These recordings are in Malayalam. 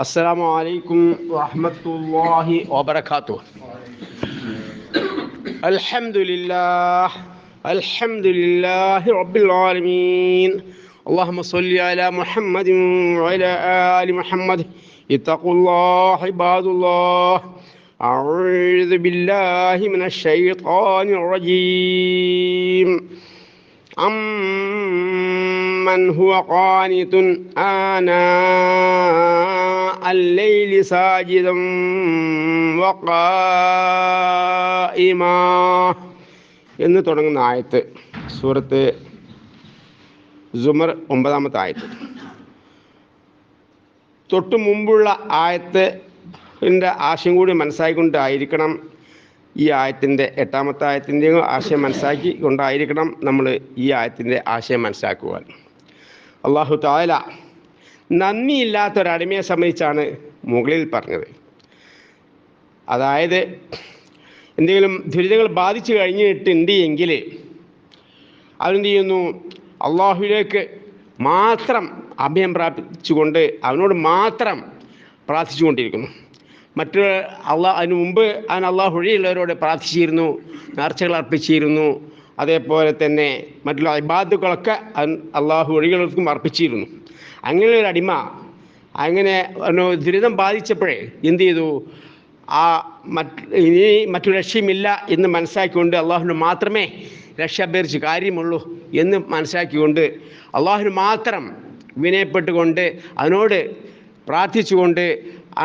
السلام عليكم ورحمة الله وبركاته. الحمد لله الحمد لله رب العالمين. اللهم صل على محمد وعلى آل محمد. اتقوا الله عباد الله. أعوذ بالله من الشيطان الرجيم. أمن هو قانت آناء الليل ساجدا وقائما എന്ന് തുടങ്ങുന്ന ആയത്ത് സൂറത്ത് സുമർ ഒമ്പതാമത്തെ ആയത്ത് തൊട്ട് മുമ്പുള്ള ആയത്ത് ആശയം കൂടി മനസ്സിലാക്കിക്കൊണ്ടായിരിക്കണം ഈ ആയത്തിൻ്റെ എട്ടാമത്തെ ആയത്തിൻ്റെ ആശയം മനസ്സിലാക്കി കൊണ്ടായിരിക്കണം നമ്മൾ ഈ ആയത്തിൻ്റെ ആശയം മനസ്സിലാക്കുവാൻ അള്ളാഹു താല നന്ദിയില്ലാത്ത ഒരടിമയെ സംബന്ധിച്ചാണ് മുകളിൽ പറഞ്ഞത്. അതായത് എന്തെങ്കിലും ദുരിതങ്ങൾ ബാധിച്ചു കഴിഞ്ഞിട്ടുണ്ട് എങ്കിൽ അവനെന്ത് ചെയ്യുന്നു അള്ളാഹുവിലേക്ക് മാത്രം അഭയം പ്രാപിച്ചുകൊണ്ട് അവനോട് മാത്രം പ്രാർത്ഥിച്ചുകൊണ്ടിരിക്കുന്നു. മറ്റു അള്ളാഹ് അതിനു മുമ്പ് അവൻ അള്ളാഹു വഴിയുള്ളവരോട് പ്രാർത്ഥിച്ചിരുന്നു നേർച്ചകൾ അർപ്പിച്ചിരുന്നു അതേപോലെ തന്നെ മറ്റുള്ള ഇബാദുകളൊക്കെ അവൻ അള്ളാഹു വഴികൾക്കും അർപ്പിച്ചിരുന്നു. അങ്ങനെ ഒരു അടിമ. അങ്ങനെ ദുരിതം ബാധിച്ചപ്പോഴേ എന്ത് ചെയ്തു? ആ മറ്റ് ഇനി മറ്റു രക്ഷയുമില്ല എന്ന് മനസ്സിലാക്കിക്കൊണ്ട് അള്ളാഹുവിന് മാത്രമേ രക്ഷ അഭ്യർത്ഥിച്ച് കാര്യമുള്ളൂ എന്ന് മനസ്സിലാക്കിക്കൊണ്ട് അള്ളാഹുവിന് മാത്രം വിനയപ്പെട്ടുകൊണ്ട് അതിനോട് പ്രാർത്ഥിച്ചുകൊണ്ട്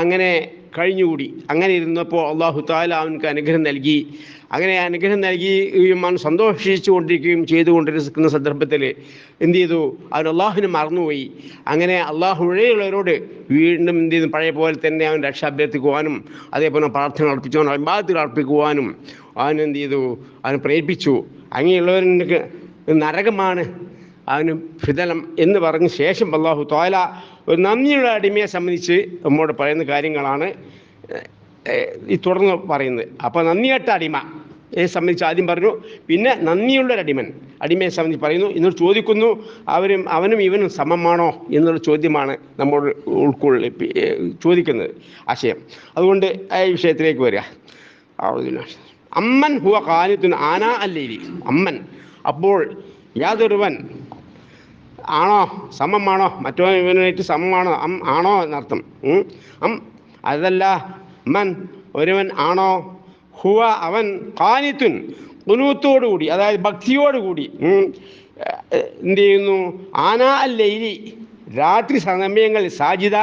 അങ്ങനെ കഴിഞ്ഞുകൂടി. അങ്ങനെ ഇരുന്നപ്പോൾ അള്ളാഹു താല അവനക്ക് അനുഗ്രഹം നൽകി. അങ്ങനെ അനുഗ്രഹം നൽകിയും അവൻ സന്തോഷിച്ചു കൊണ്ടിരിക്കുകയും ചെയ്തുകൊണ്ടിരിക്കുന്ന സന്ദർഭത്തിൽ എന്ത് ചെയ്തു? അവൻ അള്ളാഹുവിനെ മറന്നുപോയി. അങ്ങനെ അള്ളാഹു ഉഴയുള്ളവരോട് വീണ്ടും എന്ത് ചെയ്തു? പഴയ പോലെ തന്നെ അവൻ രക്ഷ അഭ്യർത്ഥിക്കുവാനും അതേപോലെ പ്രാർത്ഥന അർപ്പിച്ചുവാനും അഭിഭാഗത്തിൽ അർപ്പിക്കുവാനും അവൻ എന്ത് ചെയ്തു? അവൻ പ്രേരിപ്പിച്ചു. അങ്ങനെയുള്ളവർക്ക് നരകമാണ്. അവന് ഫിതലം എന്ന് പറഞ്ഞ ശേഷം അള്ളാഹു തോല ഒരു നന്ദിയുടെ അടിമയെ സംബന്ധിച്ച് നമ്മോട് പറയുന്ന കാര്യങ്ങളാണ് ഈ തുടർന്ന് പറയുന്നത്. അപ്പോൾ നന്ദിയട്ട അടിമ. യെ സംബന്ധിച്ച് ആദ്യം പറഞ്ഞു. പിന്നെ നന്ദിയുള്ളൊരു അടിമൻ. അടിമയെ സംബന്ധിച്ച് പറയുന്നു. എന്നോട് ചോദിക്കുന്നു അവരും അവനും ഇവനും സമമാണോ എന്നുള്ള ചോദ്യമാണ് നമ്മൾ ഉൾക്കൊള്ളി ചോദിക്കുന്നത് ആശയം. അതുകൊണ്ട് ഈ വിഷയത്തിലേക്ക് വരിക. അമ്മൻ ഹുവ കാലിത്തുൻ ആന അല്ലേരി അമ്മൻ. അപ്പോൾ യാതൊരുവൻ ആണോ? സമമാണോ? മറ്റോ ഇവനായിട്ട് സമമാണോ. അം ആണോ എന്നർത്ഥം. അം. അതല്ല. മൻ. ഒരുവൻ ആണോ? ഹുവ അവൻ കാനിത്തുൻ കുനൂത്തോടുകൂടി അതായത് ഭക്തിയോടുകൂടി എന്ത് ചെയ്യുന്നു? ആനാ അല്ലൈലി. രാത്രി സമയങ്ങളിൽ സാജിത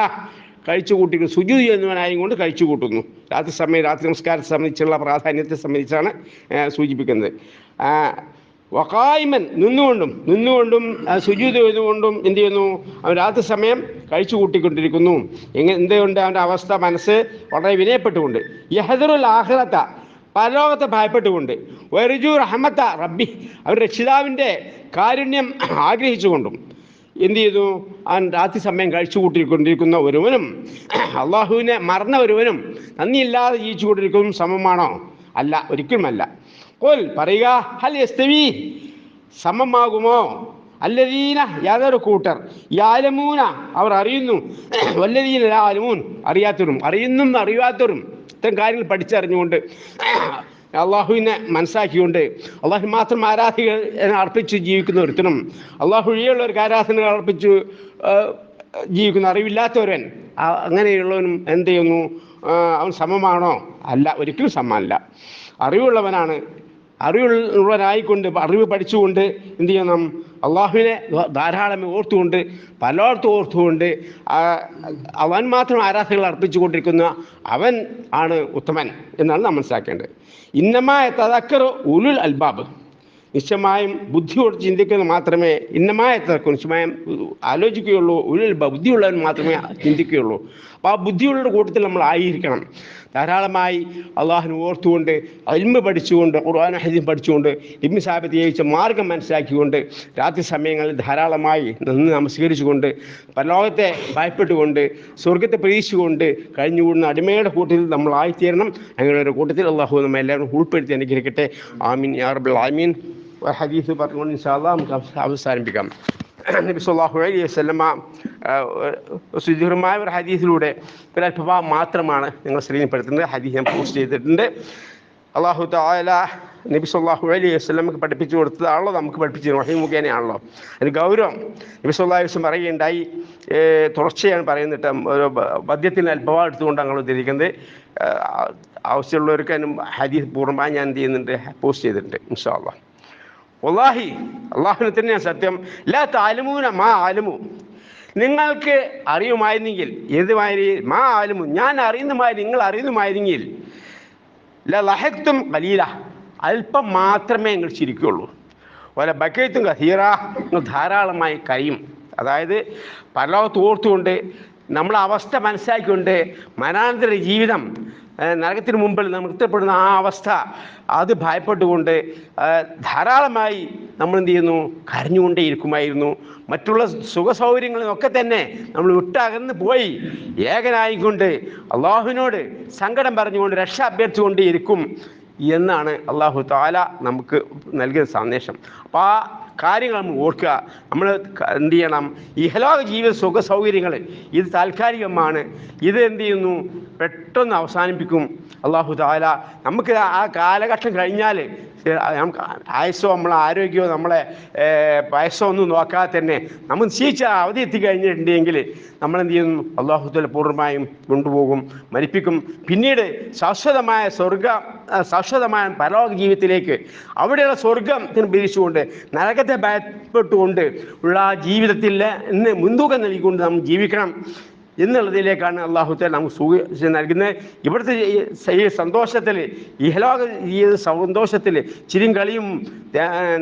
കഴിച്ചു കൂട്ടിക്കുന്നു. സുജു എന്നവനായും കൊണ്ട് കഴിച്ചു കൂട്ടുന്നു. രാത്രി സമയം രാത്രി നമസ്കാരത്തെ സംബന്ധിച്ചുള്ള പ്രാധാന്യത്തെ സംബന്ധിച്ചാണ് സൂചിപ്പിക്കുന്നത്. വക്കായ്മൻ നിന്നുകൊണ്ടും നിന്നുകൊണ്ടും ശുചിത ചെയ്തുകൊണ്ടും എന്ത് ചെയ്യുന്നു? അവൻ രാത്രി സമയം കഴിച്ചു കൂട്ടിക്കൊണ്ടിരിക്കുന്നു. എങ്ങനെ എന്തുകൊണ്ട് അവന്റെ അവസ്ഥ മനസ്സ് വളരെ വിനയപ്പെട്ടുകൊണ്ട്. യഹദറുൽ ആഹ്ലത്ത പരലോകത്തെ ഭയപ്പെട്ടുകൊണ്ട്. വെറുജു റഹമത്ത റബ്ബി അവൻ രക്ഷിതാവിന്റെ കാരുണ്യം ആഗ്രഹിച്ചുകൊണ്ടും എന്ത് ചെയ്തു? അവൻ രാത്രി സമയം കഴിച്ചു കൂട്ടിക്കൊണ്ടിരിക്കുന്ന ഒരുവനും അള്ളാഹുവിനെ മറന്ന ഒരുവനും നന്ദിയില്ലാതെ ജീവിച്ചു കൊണ്ടിരിക്കുന്നതും സമമാണോ? അല്ല ഒരിക്കലുമല്ല. കൊൽ പറയുക ഹൽ എസ്തവി സമമാകുമോ? അല്ലദീന യാതൊരു കൂട്ടർ. യാലമൂന അവർ അറിയുന്നു. വല്ലദീന ലാലമൂൻ അറിയാത്തവരും. അറിയുന്നും അറിയാത്തവരും. ഇത്തരം കാര്യങ്ങൾ പഠിച്ചറിഞ്ഞുകൊണ്ട് അള്ളാഹുവിനെ മനസ്സാക്കിക്കൊണ്ട് അള്ളാഹു മാത്രം ആരാധികൾ അർപ്പിച്ച് ജീവിക്കുന്ന ഒരുത്തനും അള്ളാഹു ഒരു ആരാധനകൾ അർപ്പിച്ച് ജീവിക്കുന്ന അറിവില്ലാത്തവരൻ അങ്ങനെയുള്ളവനും എന്ത് ചെയ്യുന്നു? അവൻ സമമാണോ? അല്ല ഒരിക്കലും സമമല്ല. അറിവുള്ളവനാണ് അറിവുള്ളവനായിക്കൊണ്ട് അറിവ് പഠിച്ചുകൊണ്ട് എന്ത് ചെയ്യണം? അള്ളാഹുവിനെ ധാരാളം ഓർത്തുകൊണ്ട് പലയിടത്തും ഓർത്തുകൊണ്ട് അവൻ മാത്രം ആരാധനകൾ അർപ്പിച്ചുകൊണ്ടിരിക്കുന്ന അവൻ ആണ് ഉത്തമൻ എന്നാണ് നാം മനസ്സിലാക്കേണ്ടത്. ഇന്നമായ തതക്കർ ഉലുൽ അൽബാബ്. നിശ്ചയമായും ബുദ്ധിയോട് ചിന്തിക്കുന്നത് മാത്രമേ ഇന്നമായ തർക്കം നിശ്ചയമായും ആലോചിക്കുകയുള്ളൂ ഉള്ളിൽ ബുദ്ധിയുള്ളവൻ മാത്രമേ ചിന്തിക്കുകയുള്ളൂ. അപ്പോൾ ആ ബുദ്ധിയുള്ള കൂട്ടത്തിൽ നമ്മൾ ആയിരിക്കണം. ധാരാളമായി അള്ളാഹിനെ ഓർത്തുകൊണ്ട് അൽമ പഠിച്ചുകൊണ്ട് ഖുർആൻ ഹദീം പഠിച്ചുകൊണ്ട് ഇമ്മി സാബിത്ത് ജയിച്ച മാർഗം മനസ്സിലാക്കിക്കൊണ്ട് രാത്രി സമയങ്ങളിൽ ധാരാളമായി നിന്ന് നമസ്കരിച്ചുകൊണ്ട് പരലോകത്തെ ഭയപ്പെട്ടുകൊണ്ട് സ്വർഗത്തെ പ്രതീക്ഷിച്ചുകൊണ്ട് കഴിഞ്ഞുകൂടുന്ന അടിമയുടെ കൂട്ടത്തിൽ നമ്മൾ ആയിത്തീരണം. അങ്ങനെയുള്ള കൂട്ടത്തിൽ അള്ളാഹു നമ്മൾ എല്ലാവരും ഉൾപ്പെടുത്തി അനുഗ്രഹിക്കട്ടെ. ആമീൻ യാ റബ്ബൽ ആമീൻ ഹദീസ് പറഞ്ഞുകൊണ്ട് ഇൻഷാ നമുക്ക് അവസാനിപ്പിക്കാം. നബി സല്ലല്ലാഹു അലൈഹി വസല്ലമ സുദീർഘമായ ഒരു ഹദീസിലൂടെ ഒരു അല്പഭാഗം മാത്രമാണ് നിങ്ങൾ ശ്രേണിപ്പെടുത്തുന്നത്. ഹദീസ് ഞാൻ പോസ്റ്റ് ചെയ്തിട്ടുണ്ട്. അള്ളാഹു താല നബി സല്ലല്ലാഹു അലൈഹി വസല്ലമക്ക് പഠിപ്പിച്ചു കൊടുത്തതാണല്ലോ നമുക്ക് പഠിപ്പിച്ചത്. വഹി മുഖേനയാണല്ലോ അതിന് ഗൗരവം. നബി സല്ലല്ലാഹു വസ്ലം പറയുകയുണ്ടായി. തുടർച്ചയാണ് പറയുന്നിട്ട് ഒരു പദ്യത്തിന് അൽഭവ എടുത്തുകൊണ്ട് ഞങ്ങൾ ഉദ്ധരിക്കുന്നത് ആവശ്യമുള്ളവർക്കും ഹദീസ് പൂർണമായി ഞാൻ എന്ത് ചെയ്യുന്നുണ്ട് പോസ്റ്റ് ചെയ്തിട്ടുണ്ട് ഇൻഷാ അള്ളാഹ്. വല്ലാഹി അള്ളാഹുവിനെ തന്നെയാണ് സത്യം. ലാ താലുമൂന മാ ആലുമു നിങ്ങൾക്ക് അറിയുമായിരുന്നെങ്കിൽ ഏതുമാതിരി മാ ആലുമു ഞാൻ അറിയുന്നമായി നിങ്ങൾ അറിയുന്നമായിരുന്നെങ്കിൽ ല ലഹക്തും കലീല അല്പം മാത്രമേ നിങ്ങൾ ചിരിക്കുകയുള്ളൂ. വല ബക്കയത്തും കഹീറ നിങ്ങൾ ധാരാളമായി കരയും. അതായത് പല ഓർത്തുകൊണ്ട് നമ്മളെ അവസ്ഥ മനസ്സിലാക്കിക്കൊണ്ട് മനാന്തര ജീവിതം നരകത്തിന് മുമ്പിൽ നമുക്ക് എത്തപ്പെടുന്ന ആ അവസ്ഥ അത് ഭയപ്പെട്ടുകൊണ്ട് ധാരാളമായി നമ്മൾ എന്ത് ചെയ്യുന്നു? കരഞ്ഞുകൊണ്ടേ ഇരിക്കുമായിരുന്നു മറ്റുള്ള സുഖ സൗകര്യങ്ങളിലൊക്കെ തന്നെ നമ്മൾ വിട്ടകന്ന് പോയി. ഏകനായിക്കൊണ്ട് അള്ളാഹുവിനോട് സങ്കടം പറഞ്ഞുകൊണ്ട് രക്ഷ അഭ്യർത്ഥിച്ചുകൊണ്ടേ ഇരിക്കും എന്നാണ് അള്ളാഹു താല നമുക്ക് നൽകിയ സന്ദേശം. അപ്പോൾ ആ കാര്യങ്ങൾ നമ്മൾ ഓർക്കുക. നമ്മൾ എന്ത് ചെയ്യണം? ഇഹലോക ജീവിത സുഖ സൗകര്യങ്ങൾ ഇത് താൽക്കാലികമാണ്. ഇത് എന്ത് ചെയ്യുന്നു? പെട്ടെന്ന് അവസാനിപ്പിക്കും. അള്ളാഹു താല നമുക്ക് ആ കാലഘട്ടം കഴിഞ്ഞാൽ നമുക്ക് ആയുസോ നമ്മളെ ആരോഗ്യമോ നമ്മളെ വയസ്സോ ഒന്നും നോക്കാതെ തന്നെ നമ്മൾ നിശ്ചയിച്ച അവധി എത്തിക്കഴിഞ്ഞിട്ടുണ്ടെങ്കിൽ നമ്മളെന്ത് ചെയ്യുന്നു അള്ളാഹുദ് പൂർണമായും കൊണ്ടുപോകും മരിപ്പിക്കും. പിന്നീട് ശാശ്വതമായ സ്വർഗ ശാശ്വതമായ പരലോക ജീവിതത്തിലേക്ക് അവിടെയുള്ള സ്വർഗത്തിന് പിരിച്ചുകൊണ്ട് നരകത്തെ ഭയപ്പെട്ടുകൊണ്ട് ഉള്ള ജീവിതത്തിൽ ഇന്ന് മുൻതൂക്കം നൽകിക്കൊണ്ട് നമ്മൾ ജീവിക്കണം. എന്നുള്ളതിലേക്കാണ് അള്ളാഹു താല നമുക്ക് സുഖ നൽകുന്നത്. ഇവിടുത്തെ ഈ സന്തോഷത്തിൽ ഇഹലോക ഈ സന്തോഷത്തിൽ ചിരിയും കളിയും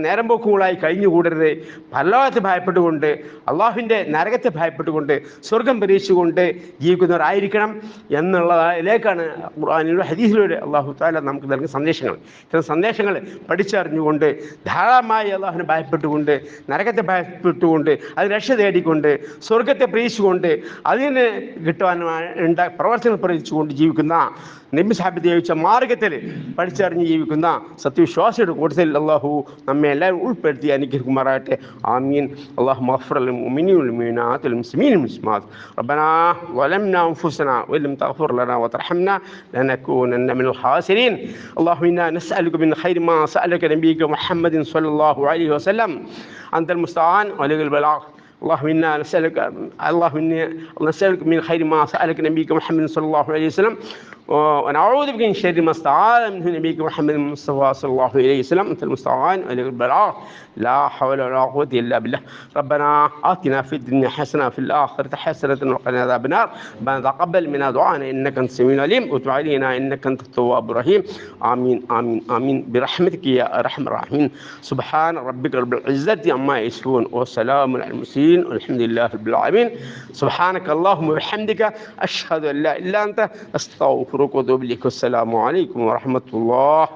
നേരം പോക്കുകളായി കഴിഞ്ഞുകൂടരുത്. പരലോകത്തെ ഭയപ്പെട്ടുകൊണ്ട് അള്ളാഹുവിന്റെ നരകത്തെ ഭയപ്പെട്ടുകൊണ്ട് സ്വർഗം പരീക്ഷിച്ചുകൊണ്ട് ജീവിക്കുന്നവരായിരിക്കണം എന്നുള്ളതിലേക്കാണ് ഖുർആാനിലൂടെ ഹദീസിലൂടെ അള്ളാഹു താല നമുക്ക് നൽകുന്ന സന്ദേശങ്ങൾ. ഇത്തരം സന്ദേശങ്ങൾ പഠിച്ചറിഞ്ഞുകൊണ്ട് ധാരാളമായി അള്ളാഹുവിനെ ഭയപ്പെട്ടുകൊണ്ട് നരകത്തെ ഭയപ്പെട്ടുകൊണ്ട് അത് രക്ഷ തേടിക്കൊണ്ട് സ്വർഗത്തെ പ്രീതിച്ചുകൊണ്ട് അതിന് കിട്ടുവാനുമായി ഉണ്ടാ പ്രവർത്തനം പ്രയോഗിച്ചുകൊണ്ട് ജീവിക്കുന്ന നബി സാഹിബ് ജീവിച്ച മാർഗത്തിൽ പഠിച്ചറിഞ്ഞ് ജീവിക്കുന്ന സത്യവിശ്വാസിയുടെ കൂട്ടത്തിൽ അള്ളാഹു നമ്മെ എല്ലാവരും ഉൾപ്പെടുത്തി അനുഗ്രഹിക്കുമാറാകട്ടെ ആമീൻ അള്ളാഹു മഗ്ഫിർ للمؤمنين والمؤمنات والمسلمين والمسلمات ربنا ظلمنا انفسنا وان لم تغفر لنا وترحمنا لنكونن من الخاسرين اللهم انا نسالك من خير ما سالك نبيك محمد صلى الله عليه وسلم انت المستعان ولك البلاغ اللهم إنا نسالك اللهم اني نسألك من خير ما سألك نبيك محمد صلى الله عليه وسلم. ونعوذ بك من شر ما استعاذ منه نبيك محمد المصطفى صلى الله عليه وسلم. أنت المستعان ولك البلاغ لا حول ولا قوة إلا بالله. ربنا آتنا في الدنيا حسنة في الآخرة حسنة وقنا عذاب النار. ربنا تقبل منا دعانا إنك أنت السميع العليم. وتب علينا إنك أنت التواب الرحيم. آمين آمين آمين. برحمتك يا أرحم الراحمين. سبحان ربك رب العزة عما يصفون وسلام على المرسلين. والحمد لله رب العالمين. سبحانك اللهم وبحمدك أشهد أن لا إله إلا أنت أترك وأتوب السلام عليكم ورحمة الله.